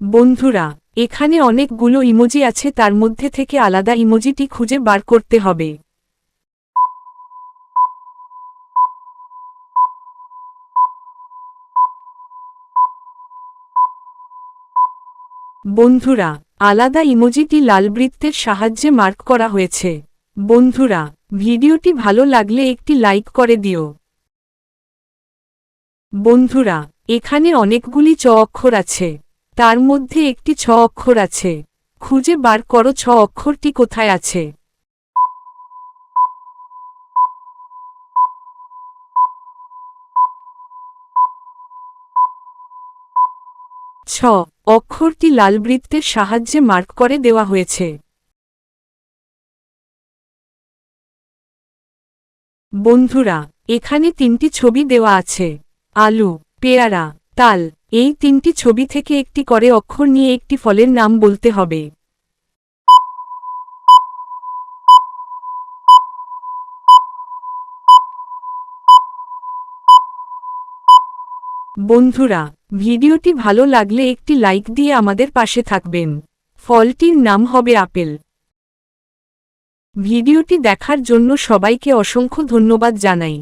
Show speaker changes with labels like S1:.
S1: বন্ধুরা, এখানে অনেকগুলো ইমোজি আছে, তার মধ্যে থেকে আলাদা ইমোজিটি খুঁজে বার করতে হবে। বন্ধুরা, আলাদা ইমোজিটি লাল বৃত্তের সাহায্যে মার্ক করা হয়েছে। বন্ধুরা, ভিডিওটি ভালো লাগলে একটি লাইক করে দিও। বন্ধুরা, এখানে অনেকগুলি চ অক্ষর আছে। তার মধ্যে একটি ছ অক্ষর আছে। খুঁজে বার করো ছ অক্ষরটি কোথায় আছে। ছ অক্ষরটি লাল বৃত্তের সাহায্যে মার্ক করে দেওয়া হয়েছে। বন্ধুরা, এখানে তিনটি ছবি দেওয়া আছে। আলু, পেয়ারা, তাল এই তিনটি ছবি থেকে একটি করে অক্ষর নিয়ে একটি ফলের নাম বলতে হবে। বন্ধুরা, ভিডিওটি ভালো লাগলে একটি লাইক দিয়ে আমাদের পাশে থাকবেন। ফলটির নাম হবে আপেল। ভিডিওটি দেখার জন্য সবাইকে অসংখ্য ধন্যবাদ জানাই।